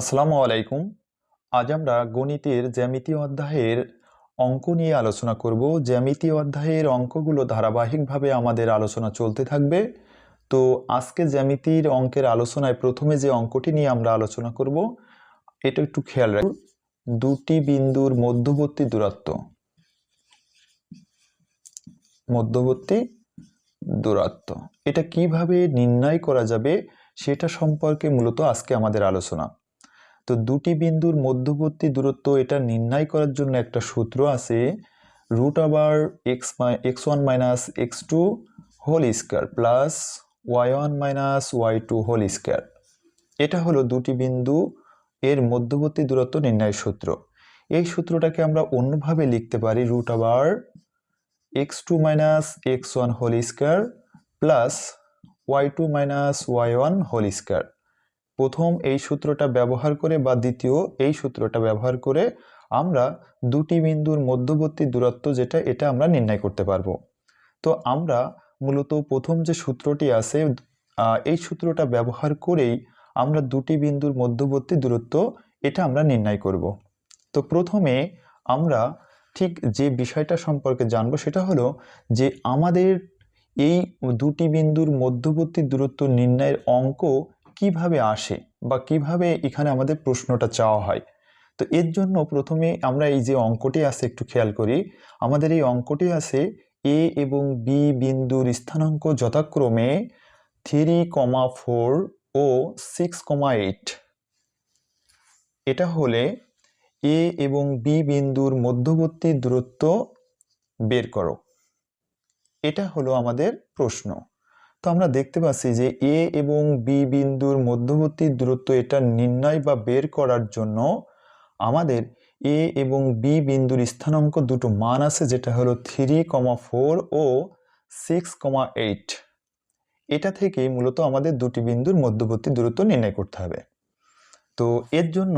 আসসালামু আলাইকুম। আজ আমরা গণিতের জ্যামিতি অধ্যায়ের অঙ্ক নিয়ে আলোচনা করব। জ্যামিতি অধ্যায়ের অঙ্কগুলো ধারাবাহিকভাবে আমাদের আলোচনা চলতে থাকবে। তো আজকে জ্যামিতির অঙ্কের আলোচনায় প্রথমে যে অঙ্কটি নিয়ে আমরা আলোচনা করব, এটা একটু খেয়াল রাখুন। দুটি বিন্দুর মধ্যবর্তী দূরত্ব। মধ্যবর্তী দূরত্ব। এটা কীভাবে নির্ণয় করা যাবে, সেটা সম্পর্কে মূলত আজকে আমাদের আলোচনা। তো দুটি বিন্দুর মধ্যবর্তী দূরত্ব এটা নির্ণয় করার জন্য একটা সূত্র আছে রুট আবার X X one minus X two whole square plus Y one minus Y two whole square এটা হলো দুটি বিন্দু এর মধ্যবর্তী দূরত্ব নির্ণয়ের সূত্র। এই সূত্রটাকে আমরা অন্যভাবে লিখতে পারি রুট আবার X two minus X one whole square plus Y two minus Y one whole square প্রথম এই সূত্রটা ব্যবহার করে বা দ্বিতীয় এই সূত্রটা ব্যবহার করে আমরা দুটি বিন্দুর মধ্যবর্তী দূরত্ব যেটা, এটা আমরা নির্ণয় করতে পারব। তো আমরা মূলত প্রথম যে সূত্রটি আছে এই সূত্রটা ব্যবহার করেই আমরা দুটি বিন্দুর মধ্যবর্তী দূরত্ব এটা আমরা নির্ণয় করব। তো প্রথমে আমরা ঠিক যে বিষয়টা সম্পর্কে জানব সেটা হলো যে আমাদের এই দুটি বিন্দুর মধ্যবর্তী দূরত্ব নির্ণয়ের অঙ্ক কীভাবে আসে বা কীভাবে এখানে আমাদের প্রশ্নটা চাওয়া হয়? তো এর জন্য প্রথমে আমরা এই যে অঙ্কটি আছে একটু খেয়াল করি। আমাদের এই অঙ্কটি আছে এ এবং বি বিন্দুর স্থানাঙ্ক যথাক্রমে থ্রি কমা ফোর ও সিক্স কমা এইট। এটা হলে এ এবং বি বিন্দুর মধ্যবর্তী দূরত্ব বের করো। এটা হলো আমাদের প্রশ্ন। তো আমরা দেখতে পাচ্ছি যে এ এবং বি বিন্দুর মধ্যবর্তী দূরত্ব এটা নির্ণয় বা বের করার জন্য আমাদের এ এবং বি বিন্দুর স্থানাঙ্ক দুটো মান আছে, যেটা হলো থ্রি কমা ফোর ও সিক্স কমা এইট এটা থেকে মূলত আমাদের দুটি বিন্দুর মধ্যবর্তী দূরত্ব নির্ণয় করতে হবে। তো এর জন্য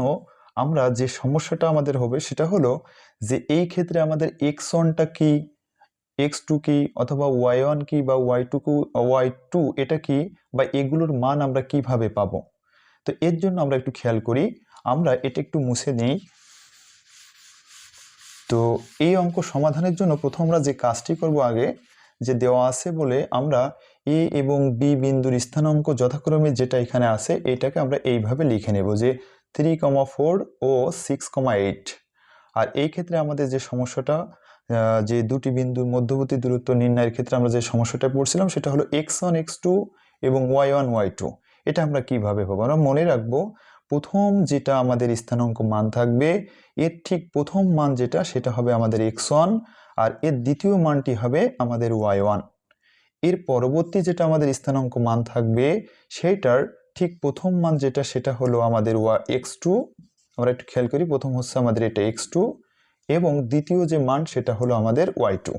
আমরা যে সমস্যাটা আমাদের হবে সেটা হলো যে এই ক্ষেত্রে আমাদের এক্স ওয়ানটা কি? এক্স টু কি অথবা ওয়াই ওয়ান কি বা ওয়াই টু ওয়াই টু এটা কি বা এগুলোর মান আমরা কীভাবে পাবো? তো এর জন্য আমরা একটু খেয়াল করি, আমরা এটা একটু মুছে নিই। তো এই অঙ্ক সমাধানের জন্য প্রথম আমরা যে কাজটি করব আগে, যে দেওয়া আছে বলে আমরা এ এবং বি বিন্দুর স্থানাঙ্ক যথাক্রমে যেটা এখানে আছে, এটাকে আমরা এইভাবে লিখে নেব যে থ্রি কমা ফোর ও সিক্স কমা এইট আর এই ক্ষেত্রে আমাদের যে সমস্যাটা যে দুটি বিন্দুর মধ্যবর্তী দূরত্ব নির্ণয়ের ক্ষেত্রে আমরা যে সমস্যাটা পড়ছিলাম, সেটা হলো এক্স ওয়ান এক্স টু এবং ওয়াই ওয়ান ওয়াই টু এটা আমরা কীভাবে পাবো? আমরা মনে রাখব, প্রথম যেটা আমাদের স্থানাঙ্ক মান থাকবে, এর ঠিক প্রথম মান যেটা, সেটা হবে আমাদের এক্স ওয়ান আর এর দ্বিতীয় মানটি হবে আমাদের ওয়াই ওয়ানের পরবর্তী যেটা আমাদের স্থানাঙ্ক মান থাকবে, সেইটার ঠিক প্রথম মান যেটা, সেটা হলো আমাদের ওয়া এক্স টু আমরা একটু খেয়াল করি, প্রথম হচ্ছে আমাদের এটা এক্স টু এবং দ্বিতীয় যে মান সেটা হলো আমাদের ওয়াই টু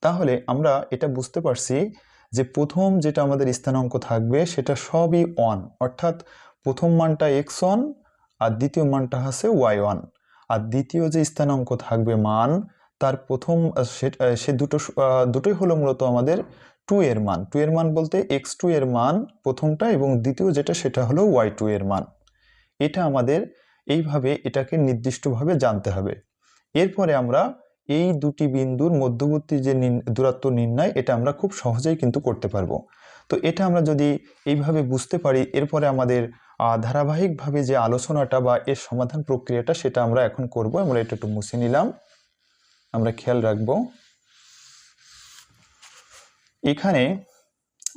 তাহলে আমরা এটা বুঝতে পারছি যে প্রথম যেটা আমাদের স্থানাঙ্ক থাকবে সেটা সবই ওয়ান অর্থাৎ প্রথম মানটা এক্স ওয়ান আর দ্বিতীয় মানটা হচ্ছে ওয়াই ওয়ান আর দ্বিতীয় যে স্থানাঙ্ক থাকবে মান, তার প্রথম সে- দুটো দুটোই হলো মূলত আমাদের টু এর মান। টু এর মান বলতে এক্স টু এর মান প্রথমটা এবং দ্বিতীয় যেটা সেটা হলো ওয়াই টু এর মান। এটা আমাদের এইভাবে এটাকে নির্দিষ্টভাবে জানতে হবে। এরপরে আমরা এই দুটি বিন্দুর মধ্যবর্তী যে দূরত্ব নির্ণয়, এটা আমরা খুব সহজেই কিন্তু করতে পারব। তো এটা আমরা যদি এইভাবে বুঝতে পারি, এরপরে আমাদের ধারাবাহিকভাবে যে আলোচনাটা বা এর সমাধান প্রক্রিয়াটা, সেটা আমরা এখন করব। আমরা এটা একটু মুছে নিলাম। আমরা খেয়াল রাখব। এখানে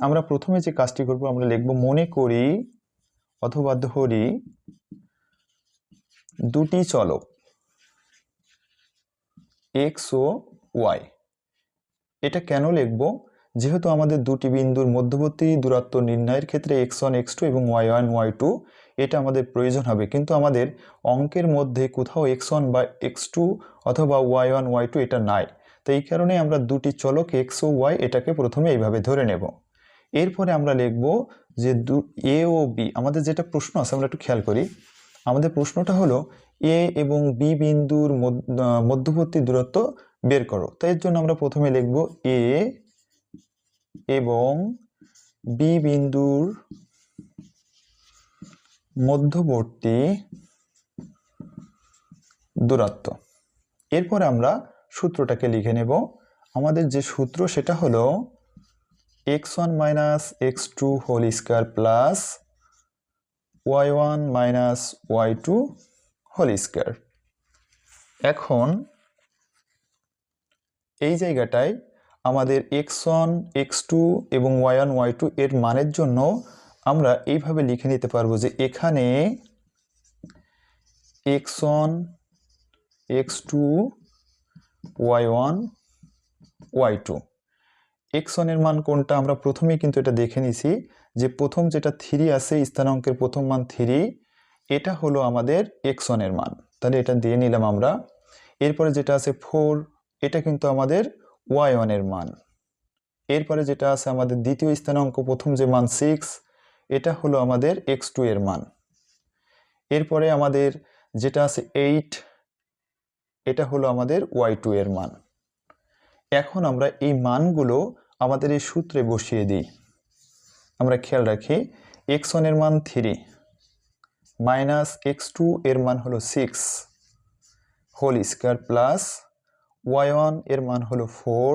আমরা প্রথমে যে কাজটি করব, আমরা লিখব, মনে করি অথবা ধরি দুটি চলক এক্স ও ওয়াই এটা কেন লিখব? যেহেতু আমাদের দুটি বিন্দুর মধ্যবর্তী দূরত্ব নির্ণয়ের ক্ষেত্রে এক্স ওয়ান এক্স টু এবং ওয়াই ওয়ান ওয়াই টু এটা আমাদের প্রয়োজন হবে। কিন্তু আমাদের অঙ্কের মধ্যে কোথাও এক্স ওয়ান বা এক্স টু অথবা ওয়াই ওয়ান ওয়াই টু এটা নাই। তো এই কারণে আমরা দুটি চলক এক্স ও ওয়াই এটাকে প্রথমে এইভাবে ধরে নেব। এরপরে আমরা লিখব যে দু এ ও বি আমাদের যেটা প্রশ্ন আছে আমরা একটু খেয়াল করি। আমাদের প্রশ্নটা হলো এ এবং বি বিন্দুর মধ্য- মধ্যবর্তী দূরত্ব বের করো। তো এর জন্য আমরা প্রথমে লিখব এ এবং বি বিন্দুর মধ্যবর্তী দূরত্ব। এরপর আমরা সূত্রটাকে লিখে নেব। আমাদের যে সূত্র সেটা হলো X one minus X two whole square plus Y one minus Y two whole এখন এই জায়গাটায় আমাদের এক্স ওয়ান এক্স টু এবং ওয়াই ওয়ান ওয়াই টু এর মানের জন্য আমরা এইভাবে লিখে নিতে পারব যে এখানে X one X two Y one Y two X মান কোনটা আমরা প্রথমেই কিন্তু এটা দেখে নিছি যে প্রথম যেটা থ্রি আছে, স্থানাঙ্কের প্রথম মান থ্রি এটা হলো আমাদের এক্স মান তাহলে এটা দিয়ে নিলাম আমরা। এরপরে যেটা আছে ফোর এটা কিন্তু আমাদের ওয়াই মান এরপরে যেটা আছে আমাদের দ্বিতীয় স্থানাঙ্ক, প্রথম যে মান সিক্স এটা হলো আমাদের এক্স টু এর মান। এরপরে আমাদের যেটা আছে এইট এটা হলো আমাদের ওয়াই টু এর মান। এখন আমরা এই মানগুলো আমাদের এই সূত্রে বসিয়ে দিই। আমরা খেয়াল রাখি এক্স ওয়ানের মান থ্রি মাইনাস এক্স টু এর মান হলো six whole square plus Y ওয়ানের মান হলো ফোর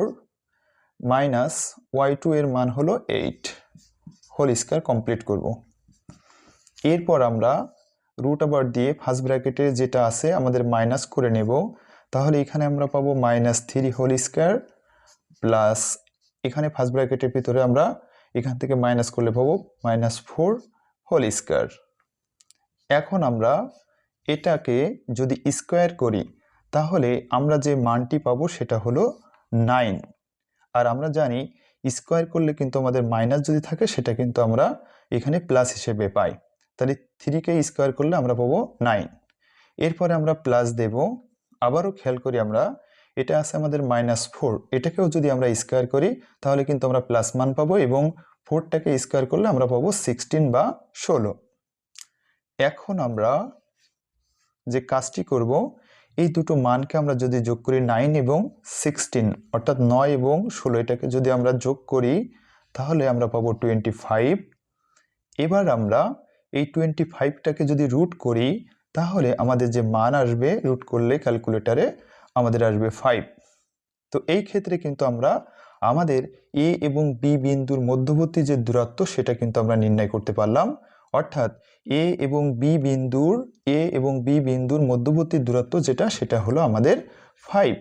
মাইনাস ওয়াই টু এর মান হলো এইট হোল স্কোয়ার কমপ্লিট করব। এরপর আমরা রুট আবার দিয়ে ফার্স্ট ব্র্যাকেটে যেটা আছে আমাদের মাইনাস করে নেব। তাহলে এখানে আমরা পাবো minus three whole square plus এখানে ফার্স্ট ব্র্যাকেটের ভিতরে আমরা এখান থেকে মাইনাস করলে পাবো মাইনাস ফোর হোল স্কোয়ার এখন আমরা এটাকে যদি স্কোয়ার করি, তাহলে আমরা যে মানটি পাবো সেটা হলো নাইন আর আমরা জানি স্কোয়ার করলে কিন্তু আমাদের মাইনাস যদি থাকে, সেটা কিন্তু আমরা এখানে প্লাস হিসেবে পাই। তাহলে থ্রিকে স্কোয়ার করলে আমরা পাবো নাইন এরপরে আমরা প্লাস দেব। আবারও খেয়াল করি আমরা এটা আছে আমাদের মাইনাস ফোর এটাকেও যদি আমরা স্কোয়ার করি, তাহলে কিন্তু আমরা প্লাস মান পাবো এবং ফোরটাকে স্কোয়ার করলে আমরা পাবো সিক্সটিন বা ষোলো। এখন আমরা যে কাজটি করব, এই দুটো মানকে আমরা যদি যোগ করি নাইন এবং সিক্সটিন অর্থাৎ নয় এবং ষোলো, এটাকে যদি আমরা যোগ করি, তাহলে আমরা পাবো টোয়েন্টি ফাইভ এবার আমরা এই টোয়েন্টি ফাইভটাকে যদি রুট করি, তাহলে আমাদের যে মান আসবে রুট করলে ক্যালকুলেটারে আমাদের আসবে ফাইভ তো এই ক্ষেত্রে কিন্তু আমরা আমাদের এ এবং বি বিন্দুর মধ্যবর্তী যে দূরত্ব, সেটা কিন্তু আমরা নির্ণয় করতে পারলাম। অর্থাৎ এ এবং বি বিন্দুর এ এবং বি বিন্দুর মধ্যবর্তী দূরত্ব যেটা, সেটা হলো আমাদের ফাইভ